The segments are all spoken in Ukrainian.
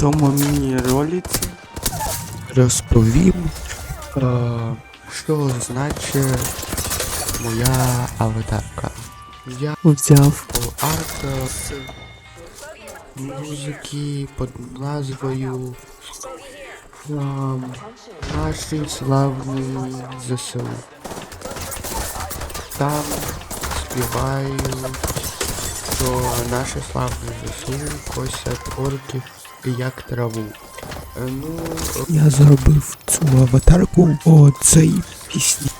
цьому міні-ролиці розповім, е, що значить моя аватарка. Я взяв арт е, з музики під назвою ем, Наші славні ЗСУ. Там співають, що наші славні ЗСУ косять орків як траву. Е, Ну, я зробив цю аватарку о цій пісні.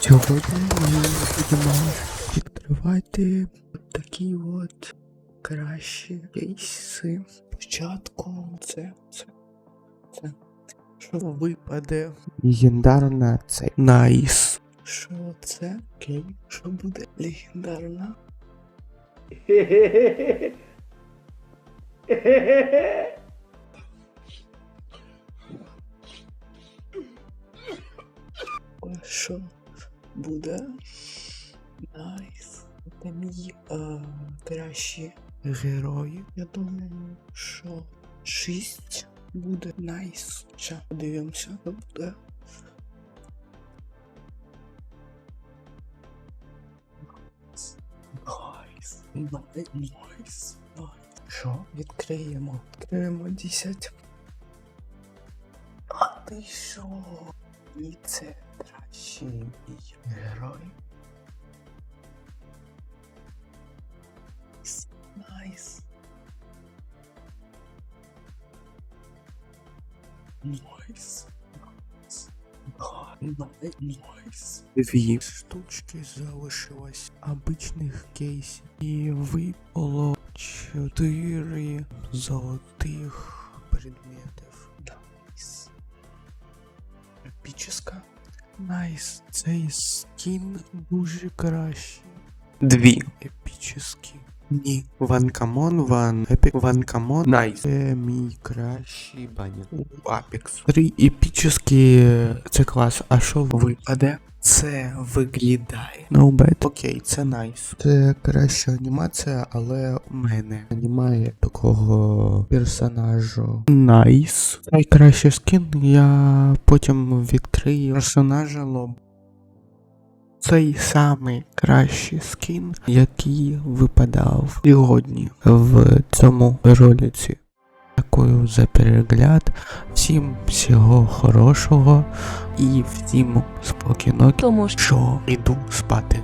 Сьогодні ми будемо відкривати такі от кращі кейси. Спочатку це, це, це. Що випаде? Легендарна це. Найс. Що це? Окей. Що буде легендарна? Ой, Що буде? Найс. Це мій е, кращі герої. Я думаю, що 6 буде найс. Ще подивимося, що буде. Найс. Найс. Найс. Що? Відкриємо. Відкриємо 10. А ти що? І це кращий мій герой. Найс. Найс. Найс. Дві штучки залишилось обичних кейсів. І випало чотири золотих предметів. Найс. Епіческа. Найс. Цей скін дуже кращий. Дві епічески. Ні. Ван Камон, Ван Епік, Ван Камон. Найс. Це мій кращий банер. У Апекс. Три епічески. Це клас. А що випаде? Це виглядає. No bad. Окей, це найс. Це краща анімація, але у мене немає такого персонажу. Найс. Найкращий скін я потім відкрию персонажа лоб. Цей самий кращий скін, який випадав сьогодні в цьому ролиці. Дякую за перегляд. Всім всього хорошого і всім спокійно, Тому що йду спати.